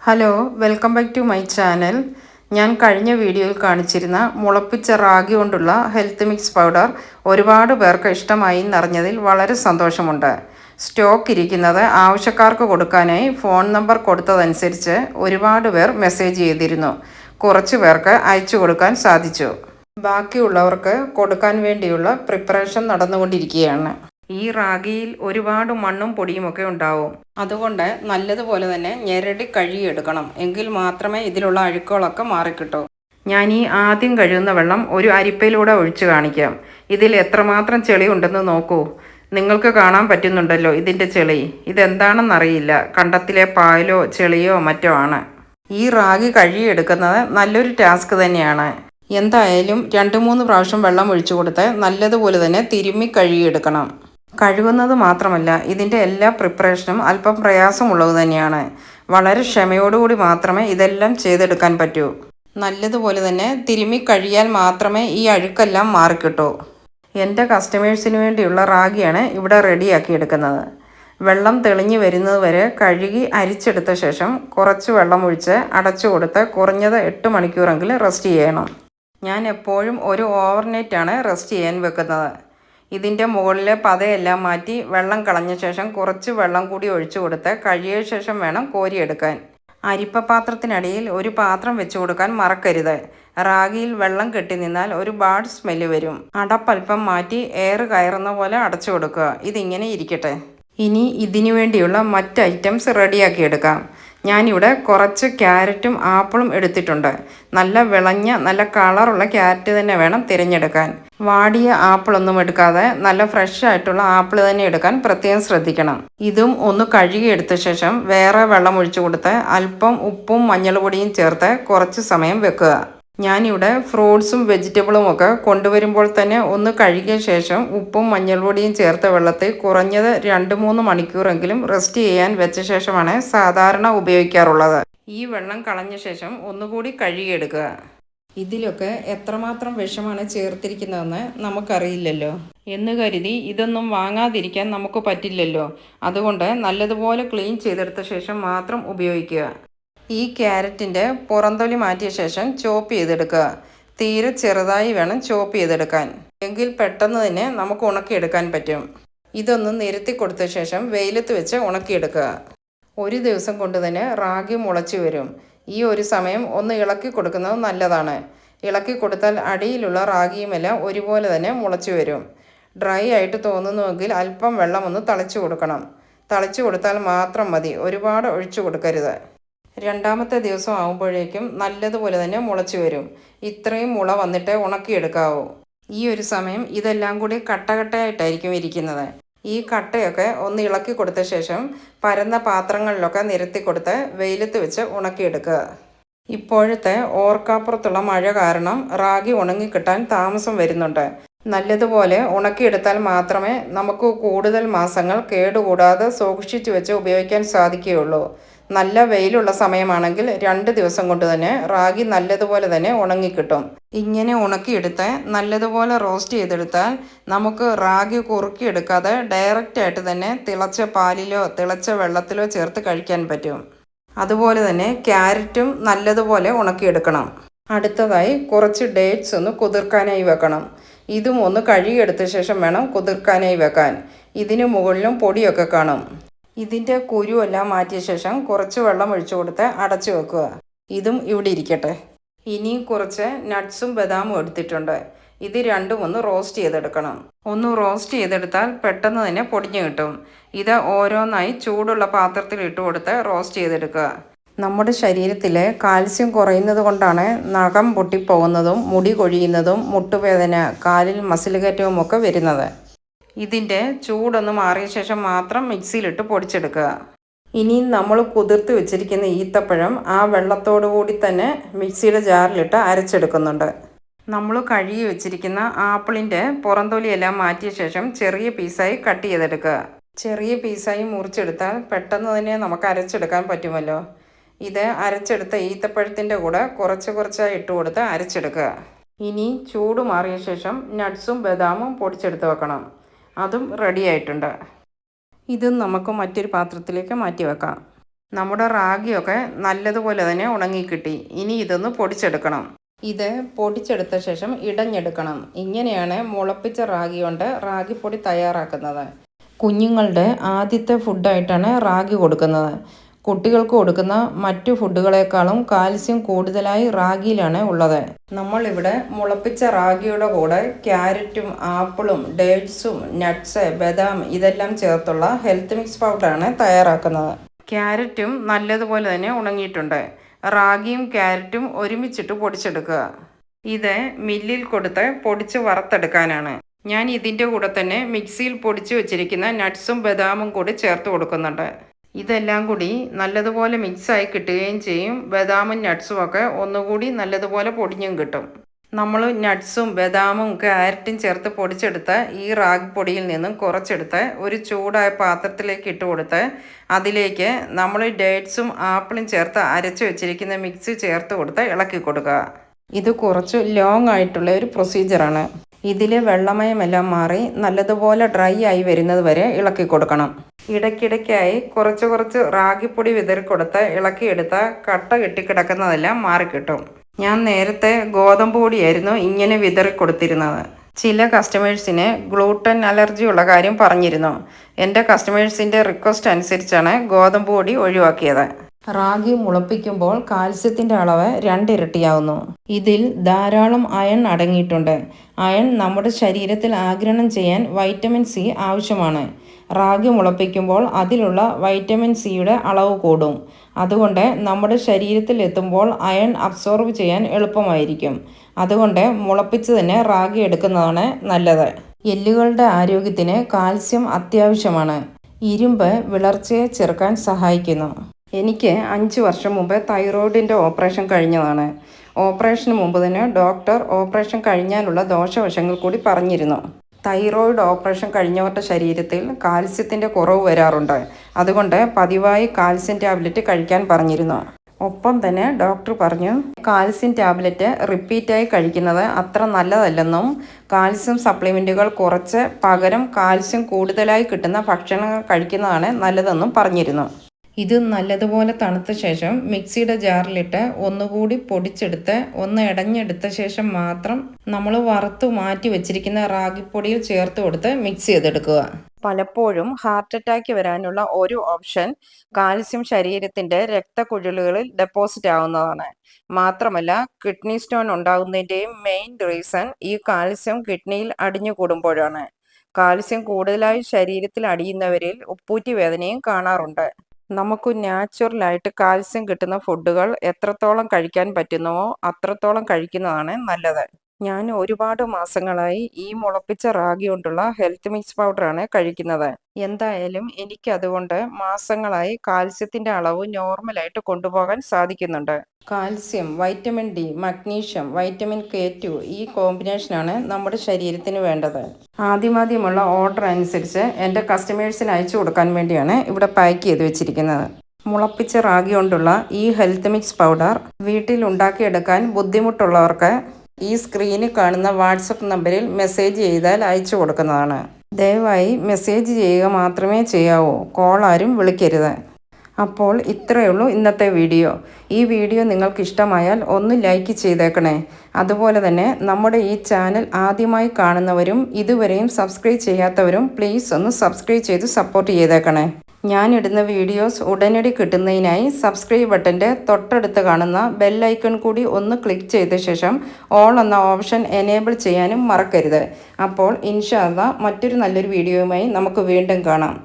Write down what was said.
Hello welcome back to my channel ഞാൻ കഴിഞ്ഞ വീഡിയോയിൽ കാണിച്ചിരുന്ന മുളപ്പിച്ച റാഗി കൊണ്ടുള്ള ഹെൽത്ത് മിക്സ് പൗഡർ ഒരുപാട് പേർക്ക് ഇഷ്ടമായി എന്നറിഞ്ഞതിൽ വളരെ സന്തോഷമുണ്ട്. സ്റ്റോക്ക് ഇരിക്കുന്നത് ആവശ്യക്കാർക്ക് കൊടുക്കാനായി ഫോൺ നമ്പർ കൊടുത്തതനുസരിച്ച് ഒരുപാട് പേർ മെസ്സേജ് ചെയ്തിരുന്നു. കുറച്ച് പേർക്ക് അയച്ചു കൊടുക്കാൻ സാധിച്ചു. ബാക്കിയുള്ളവർക്ക് കൊടുക്കാൻ വേണ്ടിയുള്ള പ്രിപ്പറേഷൻ നടന്നുകൊണ്ടിരിക്കുകയാണ്. ഈ റാഗിയിൽ ഒരുപാട് മണ്ണും പൊടിയുമൊക്കെ ഉണ്ടാവും. അതുകൊണ്ട് നല്ലതുപോലെ തന്നെ ഞെരടി കഴുകിയെടുക്കണം. എങ്കിൽ മാത്രമേ ഇതിലുള്ള അഴുക്കുകളൊക്കെ മാറിക്കിട്ടൂ. ഞാൻ ഈ ആദ്യം കഴുകുന്ന വെള്ളം ഒരു അരിപ്പയിലൂടെ ഒഴിച്ചു കാണിക്കാം. ഇതിൽ എത്രമാത്രം ചെളി ഉണ്ടെന്ന് നോക്കൂ. നിങ്ങൾക്ക് കാണാൻ പറ്റുന്നുണ്ടല്ലോ ഇതിന്റെ ചെളി. ഇതെന്താണെന്നറിയില്ല. കണ്ടത്തിലെ പായലോ ചെളിയോ മറ്റോ ആണ്. ഈ റാഗി കഴുകിയെടുക്കുന്നത് നല്ലൊരു ടാസ്ക് തന്നെയാണ്. എന്തായാലും രണ്ട് മൂന്ന് പ്രാവശ്യം വെള്ളം ഒഴിച്ചു കൊടുത്ത് നല്ലതുപോലെ തന്നെ തിരുമ്മി കഴുകിയെടുക്കണം. കഴുകുന്നത് മാത്രമല്ല ഇതിന്റെ എല്ലാ പ്രിപ്പറേഷനും അല്പം പ്രയാസമുള്ളത് തന്നെയാണ്. വളരെ ക്ഷമയോടുകൂടി മാത്രമേ ഇതെല്ലാം ചെയ്തെടുക്കാൻ പറ്റൂ. നല്ലതുപോലെ തന്നെ തിരുമ്മി കഴിയാൽ മാത്രമേ ഈ അഴുക്കെല്ലാം മാറിക്കിട്ടൂ. എന്റെ കസ്റ്റമേഴ്സിന് വേണ്ടിയുള്ള റാഗിയാണ് ഇവിടെ റെഡിയാക്കി എടുക്കുന്നത് വെള്ളം തെളിഞ്ഞു വരുന്നത് വരെ കഴുകി അരിച്ചെടുത്ത ശേഷം കുറച്ച് വെള്ളം ഒഴിച്ച് അടച്ചു കൊടുത്ത് കുറഞ്ഞത് എട്ട് മണിക്കൂറെങ്കിലും റെസ്റ്റ് ചെയ്യണം. ഞാൻ എപ്പോഴും ഒരു ഓവർനൈറ്റാണ് റെസ്റ്റ് ചെയ്യാൻ വെക്കുന്നത്. ഇതിന്റെ മുകളിലെ പതയെല്ലാം മാറ്റി വെള്ളം കളഞ്ഞ ശേഷം കുറച്ച് വെള്ളം കൂടി ഒഴിച്ചു കൊടുത്ത് കഴിയ ശേഷം വേണം കോരിയെടുക്കാൻ അരിപ്പ പാത്രത്തിനടിയിൽ ഒരു പാത്രം വെച്ച് കൊടുക്കാൻ മറക്കരുത്. റാഗിയിൽ വെള്ളം കെട്ടി നിന്നാൽ ഒരു ബാഡ് സ്മെല്ല് വരും. അടപ്പൽപ്പം മാറ്റി എയർ കയറുന്ന പോലെ അടച്ചു കൊടുക്കുക. ഇതിങ്ങനെ ഇരിക്കട്ടെ. ഇനി ഇതിനു വേണ്ടിയുള്ള മറ്റ് ഐറ്റംസ് റെഡിയാക്കി എടുക്കാം ഞാനിവിടെ കുറച്ച് ക്യാരറ്റും ആപ്പിളും എടുത്തിട്ടുണ്ട്. നല്ല വിളഞ്ഞ നല്ല കളറുള്ള ക്യാരറ്റ് തന്നെ വേണം തിരഞ്ഞെടുക്കാൻ. വാടിയ ആപ്പിളൊന്നും എടുക്കാതെ നല്ല ഫ്രഷ് ആയിട്ടുള്ള ആപ്പിൾ തന്നെ എടുക്കാൻ പ്രത്യേകം ശ്രദ്ധിക്കണം. ഇതും ഒന്ന് കഴുകിയെടുത്ത ശേഷം വേറെ വെള്ളം ഒഴിച്ചു കൊടുത്ത് അല്പം ഉപ്പും മഞ്ഞൾപ്പൊടിയും ചേർത്ത് കുറച്ച് സമയം വെക്കുക. ഞാനിവിടെ ഫ്രൂട്ട്സും വെജിറ്റബിളും ഒക്കെ കൊണ്ടുവരുമ്പോൾ തന്നെ ഒന്ന് കഴുകിയ ശേഷം ഉപ്പും മഞ്ഞൾപ്പൊടിയും ചേർത്ത വെള്ളത്തിൽ കുറഞ്ഞത് രണ്ട് മൂന്ന് മണിക്കൂറെങ്കിലും റെസ്റ്റ് ചെയ്യാൻ വെച്ച ശേഷമാണ് സാധാരണ ഉപയോഗിക്കാറുള്ളത്. ഈ വെള്ളം കളഞ്ഞ ശേഷം ഒന്നുകൂടി കഴുകിയെടുക്കുക. ഇതിലൊക്കെ എത്രമാത്രം വിഷമാണ് ചേർത്തിരിക്കുന്നതെന്ന് നമുക്കറിയില്ലല്ലോ. എന്ന് കരുതി ഇതൊന്നും വാങ്ങാതിരിക്കാൻ നമുക്ക് പറ്റില്ലല്ലോ. അതുകൊണ്ട് നല്ലതുപോലെ ക്ലീൻ ചെയ്തെടുത്ത ശേഷം മാത്രം ഉപയോഗിക്കുക. ഈ ക്യാരറ്റിന്റെ പുറന്തൊലി മാറ്റിയ ശേഷം ചോപ്പ് ചെയ്തെടുക്കുക. തീരെ ചെറുതായി വേണം ചോപ്പ് ചെയ്തെടുക്കാൻ. എങ്കിൽ പെട്ടെന്ന് തന്നെ നമുക്ക് ഉണക്കിയെടുക്കാൻ പറ്റും. ഇതൊന്ന് നിരത്തി കൊടുത്ത ശേഷം വെയിലത്ത് വെച്ച് ഉണക്കിയെടുക്കുക. ഒരു ദിവസം കൊണ്ട് തന്നെ റാഗി മുളച്ചു വരും. ഈ ഒരു സമയം ഒന്ന് ഇളക്കി കൊടുക്കുന്നത് നല്ലതാണ്. ഇളക്കി കൊടുത്താൽ അടിയിലുള്ള റാഗിയുമെല്ലാം ഒരുപോലെ തന്നെ മുളച്ചു വരും. ഡ്രൈ ആയിട്ട് തോന്നുന്നുവെങ്കിൽ അല്പം വെള്ളം ഒന്ന് തളിച്ചു കൊടുക്കണം. തളിച്ചു കൊടുത്താൽ മാത്രം മതി. ഒരുപാട് ഒഴിച്ചു കൊടുക്കരുത്. രണ്ടാമത്തെ ദിവസം ആകുമ്പോഴേക്കും നല്ലതുപോലെ തന്നെ മുളച്ചു വരും. ഇത്രയും മുള വന്നിട്ട് ഉണക്കിയെടുക്കാവൂ ഈ ഒരു സമയം ഇതെല്ലാം കൂടി കട്ടകട്ടയായിട്ടായിരിക്കും ഇരിക്കുന്നത്. ഈ കട്ടയൊക്കെ ഒന്ന് ഇളക്കി കൊടുത്ത ശേഷം പരന്ന പാത്രങ്ങളിലൊക്കെ നിരത്തി കൊടുത്ത് വെയിലത്ത് വെച്ച് ഉണക്കിയെടുക്കുക ഇപ്പോഴത്തെ ഓർക്കാപ്പുറത്തുള്ള മഴ കാരണം റാഗി ഉണങ്ങിക്കിട്ടാൻ താമസം വരുന്നുണ്ട്. നല്ലതുപോലെ ഉണക്കിയെടുത്താൽ മാത്രമേ നമുക്ക് കൂടുതൽ മാസങ്ങൾ കേടുകൂടാതെ സൂക്ഷിച്ചു വെച്ച് ഉപയോഗിക്കാൻ സാധിക്കുകയുള്ളൂ. നല്ല വെയിലുള്ള സമയമാണെങ്കിൽ രണ്ട് ദിവസം കൊണ്ട് തന്നെ റാഗി നല്ലതുപോലെ തന്നെ ഉണങ്ങിക്കിട്ടും. ഇങ്ങനെ ഉണക്കിയെടുത്ത് നല്ലതുപോലെ റോസ്റ്റ് ചെയ്തെടുത്താൽ നമുക്ക് റാഗി കുറുക്കിയെടുക്കാതെ ഡയറക്റ്റ് ആയിട്ട് തന്നെ തിളച്ച പാലിലോ തിളച്ച വെള്ളത്തിലോ ചേർത്ത് കഴിക്കാൻ പറ്റും. അതുപോലെ തന്നെ ക്യാരറ്റും നല്ലതുപോലെ ഉണക്കിയെടുക്കണം. അടുത്തതായി കുറച്ച് ഡേറ്റ്സ് ഒന്ന് കുതിർക്കാനായി വെക്കണം. ഇതും ഒന്ന് കഴുകിയെടുത്ത ശേഷം വേണം കുതിർക്കാനായി വെക്കാൻ. ഇതിന് മുകളിലും പൊടിയൊക്കെ കാണും. ഇതിന്റെ കുരുവെല്ലാം മാറ്റിയ ശേഷം കുറച്ച് വെള്ളം ഒഴിച്ചു കൊടുത്ത് അടച്ചു വെക്കുക. ഇതും ഇവിടെ ഇരിക്കട്ടെ. ഇനിയും കുറച്ച് നട്ട്സും ബദാമും എടുത്തിട്ടുണ്ട്. ഇത് രണ്ടും ഒന്ന് റോസ്റ്റ് ചെയ്തെടുക്കണം. ഒന്ന് റോസ്റ്റ് ചെയ്തെടുത്താൽ പെട്ടെന്ന് തന്നെ പൊടിഞ്ഞു കിട്ടും. ഇത് ഓരോന്നായി ചൂടുള്ള പാത്രത്തിൽ ഇട്ട് കൊടുത്ത് റോസ്റ്റ് ചെയ്തെടുക്കുക. നമ്മുടെ ശരീരത്തിലെ കാൽസ്യം കുറയുന്നത് കൊണ്ടാണ് നഖം പൊട്ടിപ്പോകുന്നതും മുടി കൊഴിയുന്നതും മുട്ടുവേദന കാലിൽ മസിൽ കയറ്റവും ഒക്കെ വരുന്നത്. ഇതിന്റെ ചൂടൊന്ന് മാറിയ ശേഷം മാത്രം മിക്സിയിലിട്ട് പൊടിച്ചെടുക്കുക. ഇനി നമ്മൾ കുതിർത്ത് വെച്ചിരിക്കുന്ന ഈത്തപ്പഴം ആ വെള്ളത്തോടു കൂടി തന്നെ മിക്സിയുടെ ജാറിലിട്ട് അരച്ചെടുക്കുന്നുണ്ട്. നമ്മൾ കഴുകി വെച്ചിരിക്കുന്ന ആപ്പിളിന്റെ പുറന്തൊലിയെല്ലാം മാറ്റിയ ശേഷം ചെറിയ പീസായി കട്ട് ചെയ്തെടുക്കുക. ചെറിയ പീസായി മുറിച്ചെടുത്താൽ പെട്ടെന്ന് തന്നെ നമുക്ക് അരച്ചെടുക്കാൻ പറ്റുമല്ലോ. ഇത് അരച്ചെടുത്ത ഈത്തപ്പഴത്തിന്റെ കൂടെ കുറച്ച് കുറച്ചായി ഇട്ട് കൊടുത്ത് അരച്ചെടുക്കുക. ഇനി ചൂട് മാറിയ ശേഷം നട്ട്സും ബദാമും പൊടിച്ചെടുത്ത് വെക്കണം. അതും റെഡി ആയിട്ടുണ്ട്. ഇതും നമുക്ക് മറ്റൊരു പാത്രത്തിലേക്ക് മാറ്റി വെക്കാം. നമ്മുടെ റാഗിയൊക്കെ നല്ലതുപോലെ തന്നെ ഉണങ്ങിക്കിട്ടി. ഇനി ഇതൊന്ന് പൊടിച്ചെടുക്കണം. ഇത് പൊടിച്ചെടുത്ത ശേഷം ഇടഞ്ഞെടുക്കണം. ഇങ്ങനെയാണ് മുളപ്പിച്ച റാഗി കൊണ്ട് റാഗിപ്പൊടി തയ്യാറാക്കുന്നത്. കുഞ്ഞുങ്ങളുടെ ആദ്യത്തെ ഫുഡായിട്ടാണ് റാഗി കൊടുക്കുന്നത്. കുട്ടികൾക്ക് കൊടുക്കുന്ന മറ്റു ഫുഡുകളെക്കാളും കാൽസ്യം കൂടുതലായി റാഗിയിലാണ് ഉള്ളത്. നമ്മളിവിടെ മുളപ്പിച്ച റാഗിയുടെ കൂടെ ക്യാരറ്റും ആപ്പിളും ഡേറ്റ്സും നട്ട്സ് ബദാം ഇതെല്ലാം ചേർത്തുള്ള ഹെൽത്ത് മിക്സ് പൗഡറാണ് തയ്യാറാക്കുന്നത്. ക്യാരറ്റും നല്ലതുപോലെ തന്നെ ഉണങ്ങിയിട്ടുണ്ട്. റാഗിയും ക്യാരറ്റും ഒരുമിച്ചിട്ട് പൊടിച്ചെടുക്കുക. ഇത് മില്ലിൽ കൊടുത്ത് പൊടിച്ച് വറുത്തെടുക്കാനാണ്. ഞാൻ ഇതിന്റെ കൂടെ തന്നെ മിക്സിയിൽ പൊടിച്ച് വെച്ചിരിക്കുന്ന നട്ട്സും ബദാമും കൂടി ചേർത്ത് കൊടുക്കുന്നുണ്ട്. ഇതെല്ലാം കൂടി നല്ലതുപോലെ മിക്സായി കിട്ടുകയും ചെയ്യും. ബദാമും നട്ട്സും ഒക്കെ ഒന്നുകൂടി നല്ലതുപോലെ പൊടിഞ്ഞും കിട്ടും. നമ്മൾ നട്ട്സും ബദാമും ക്യാരറ്റും ചേർത്ത് പൊടിച്ചെടുത്ത് ഈ റാഗ് പൊടിയിൽ നിന്നും കുറച്ചെടുത്ത് ഒരു ചൂടായ പാത്രത്തിലേക്ക് ഇട്ട് കൊടുത്ത് അതിലേക്ക് നമ്മൾ ഡേറ്റ്സും ആപ്പിളും ചേർത്ത് അരച്ച് വെച്ചിരിക്കുന്ന മിക്സ് ചേർത്ത് കൊടുത്ത് ഇളക്കി കൊടുക്കുക. ഇത് കുറച്ച് ലോങ് ആയിട്ടുള്ള ഒരു പ്രൊസീജിയറാണ് ഇതിലെ വെള്ളമയമെല്ലാം മാറി നല്ലതുപോലെ ഡ്രൈ ആയി വരുന്നത് വരെ ഇളക്കി കൊടുക്കണം. ഇടയ്ക്കിടയ്ക്കായി കുറച്ച് കുറച്ച് റാഗിപ്പൊടി വിതറി കൊടുത്ത് ഇളക്കിയെടുത്ത കട്ട കെട്ടിക്കിടക്കുന്നതെല്ലാം മാറിക്കിട്ടും. ഞാൻ നേരത്തെ ഗോതമ്പ് പൊടിയായിരുന്നു ഇങ്ങനെ വിതറി കൊടുത്തിരുന്നത് ചില കസ്റ്റമേഴ്സിന് ഗ്ലൂട്ടൻ അലർജി ഉള്ള കാര്യം പറഞ്ഞിരുന്നു. എന്റെ കസ്റ്റമേഴ്സിന്റെ റിക്വസ്റ്റ് അനുസരിച്ചാണ് ഗോതമ്പ് പൊടി ഒഴിവാക്കിയത്. റാഗി മുളപ്പിക്കുമ്പോൾ കാൽസ്യത്തിന്റെ അളവ് രണ്ടിരട്ടിയാവുന്നു. ഇതിൽ ധാരാളം അയൺ അടങ്ങിയിട്ടുണ്ട്. അയൺ നമ്മുടെ ശരീരത്തിൽ ആഗിരണം ചെയ്യാൻ വൈറ്റമിൻ സി ആവശ്യമാണ്. റാഗി മുളപ്പിക്കുമ്പോൾ അതിലുള്ള വൈറ്റമിൻ സിയുടെ അളവ് കൂടും. അതുകൊണ്ട് നമ്മുടെ ശരീരത്തിൽ എത്തുമ്പോൾ അയൺ അബ്സോർബ് ചെയ്യാൻ എളുപ്പമായിരിക്കും. അതുകൊണ്ട് മുളപ്പിച്ച് തന്നെ റാഗി എടുക്കുന്നതാണ് നല്ലത്. എല്ലുകളുടെ ആരോഗ്യത്തിന് കാൽസ്യം അത്യാവശ്യമാണ്. ഇരുമ്പ് വിളർച്ചയെ ചെറുക്കാൻ സഹായിക്കുന്നു. എനിക്ക് അഞ്ച് വർഷം മുമ്പ് തൈറോയിഡിന്റെ ഓപ്പറേഷൻ കഴിഞ്ഞതാണ്. ഓപ്പറേഷന് മുമ്പ് തന്നെ ഡോക്ടർ ഓപ്പറേഷൻ കഴിഞ്ഞാലുള്ള ദോഷവശങ്ങൾ കൂടി പറഞ്ഞിരുന്നു. തൈറോയിഡ് ഓപ്പറേഷൻ കഴിഞ്ഞവരുടെ ശരീരത്തിൽ കാൽസ്യത്തിന്റെ കുറവ് വരാറുണ്ട്. അതുകൊണ്ട് പതിവായി കാൽസ്യം ടാബ്ലറ്റ് കഴിക്കാൻ പറഞ്ഞിരുന്നു. ഒപ്പം തന്നെ ഡോക്ടർ പറഞ്ഞു കാൽസ്യം ടാബ്ലറ്റ് റിപ്പീറ്റായി കഴിക്കുന്നത് അത്ര നല്ലതല്ലെന്നും കാൽസ്യം സപ്ലിമെന്റുകൾ കുറച്ച് പകരം കാൽസ്യം കൂടുതലായി കിട്ടുന്ന ഭക്ഷണങ്ങൾ കഴിക്കുന്നതാണ് നല്ലതെന്നും പറഞ്ഞിരുന്നു. ഇത് നല്ലതുപോലെ തണുത്ത ശേഷം മിക്സിയുടെ ജാറിലിട്ട് ഒന്നുകൂടി പൊടിച്ചെടുത്ത് ഒന്ന് ഇടഞ്ഞെടുത്ത ശേഷം മാത്രം നമ്മൾ വറുത്ത് മാറ്റി വെച്ചിരിക്കുന്ന റാഗിപ്പൊടിയിൽ ചേർത്ത് കൊടുത്ത് മിക്സ് ചെയ്തെടുക്കുക. പലപ്പോഴും ഹാർട്ട് അറ്റാക്ക് വരാനുള്ള ഒരു ഓപ്ഷൻ കാൽസ്യം ശരീരത്തിന്റെ രക്തക്കുഴലുകളിൽ ഡെപ്പോസിറ്റ് ആവുന്നതാണ്. മാത്രമല്ല കിഡ്നി സ്റ്റോൺ ഉണ്ടാകുന്നതിന്റെയും മെയിൻ റീസൺ ഈ കാൽസ്യം കിഡ്നിയിൽ അടിഞ്ഞു കൂടുമ്പോഴാണ്. കാൽസ്യം കൂടുതലായി ശരീരത്തിൽ അടിയുന്നവരിൽ ഉപ്പൂറ്റി വേദനയും കാണാറുണ്ട്. നമുക്ക് നാച്ചുറലായിട്ട് കാൽസ്യം കിട്ടുന്ന ഫുഡുകൾ എത്രത്തോളം കഴിക്കാൻ പറ്റുന്നുവോ അത്രത്തോളം കഴിക്കുന്നതാണ് നല്ലത്. ഞാൻ ഒരുപാട് മാസങ്ങളായി ഈ മുളപ്പിച്ച റാഗി കൊണ്ടുള്ള ഹെൽത്ത് മിക്സ് പൗഡറാണ് കഴിക്കുന്നത്. എന്തായാലും എനിക്ക് അതുകൊണ്ട് മാസങ്ങളായി കാൽസ്യത്തിന്റെ അളവ് നോർമലായിട്ട് കൊണ്ടുപോകാൻ സാധിക്കുന്നുണ്ട്. Calcium vitamin D magnesium vitamin K two ഈ കോമ്പിനേഷനാണ് നമ്മുടെ ശരീരത്തിന് വേണ്ടത്. ആദ്യമാദ്യമുള്ള ഓർഡർ അനുസരിച്ച് എന്റെ കസ്റ്റമേഴ്സിന് അയച്ചു കൊടുക്കാൻ വേണ്ടിയാണ് ഇവിടെ പാക്ക് ചെയ്ത് വെച്ചിരിക്കുന്നത്. മുളപ്പിച്ച റാഗി കൊണ്ടുള്ള ഈ ഹെൽത്ത് മിക്സ് പൗഡർ വീട്ടിൽ ഉണ്ടാക്കിയെടുക്കാൻ ബുദ്ധിമുട്ടുള്ളവർക്ക് ഈ സ്ക്രീനിൽ കാണുന്ന വാട്സപ്പ് നമ്പറിൽ മെസ്സേജ് ചെയ്താൽ അയച്ചു കൊടുക്കുന്നതാണ്. ദയവായി മെസ്സേജ് ചെയ്യുക മാത്രമേ ചെയ്യാവൂ. കോൾ ആരും വിളിക്കരുത്. അപ്പോൾ ഇത്രയേ ഉള്ളൂ ഇന്നത്തെ വീഡിയോ ഈ വീഡിയോ നിങ്ങൾക്ക് ഇഷ്ടമായാൽ ഒന്ന് ലൈക്ക് ചെയ്തേക്കണേ. അതുപോലെ തന്നെ നമ്മുടെ ഈ ചാനൽ ആദ്യമായി കാണുന്നവരും ഇതുവരെയും സബ്സ്ക്രൈബ് ചെയ്യാത്തവരും പ്ലീസ് ഒന്ന് സബ്സ്ക്രൈബ് ചെയ്ത് സപ്പോർട്ട് ചെയ്തേക്കണേ. ഞാനിടുന്ന വീഡിയോസ് ഉടനടി കിട്ടുന്നതിനായി സബ്സ്ക്രൈബ് ബട്ടന്റെ തൊട്ടടുത്ത് കാണുന്ന ബെല്ലൈക്കൺ കൂടി ഒന്ന് ക്ലിക്ക് ചെയ്ത ശേഷം ഓൾ എന്ന ഓപ്ഷൻ എനേബിൾ ചെയ്യാനും മറക്കരുത്. അപ്പോൾ ഇൻഷാല്ല മറ്റൊരു നല്ലൊരു വീഡിയോയുമായി നമുക്ക് വീണ്ടും കാണാം.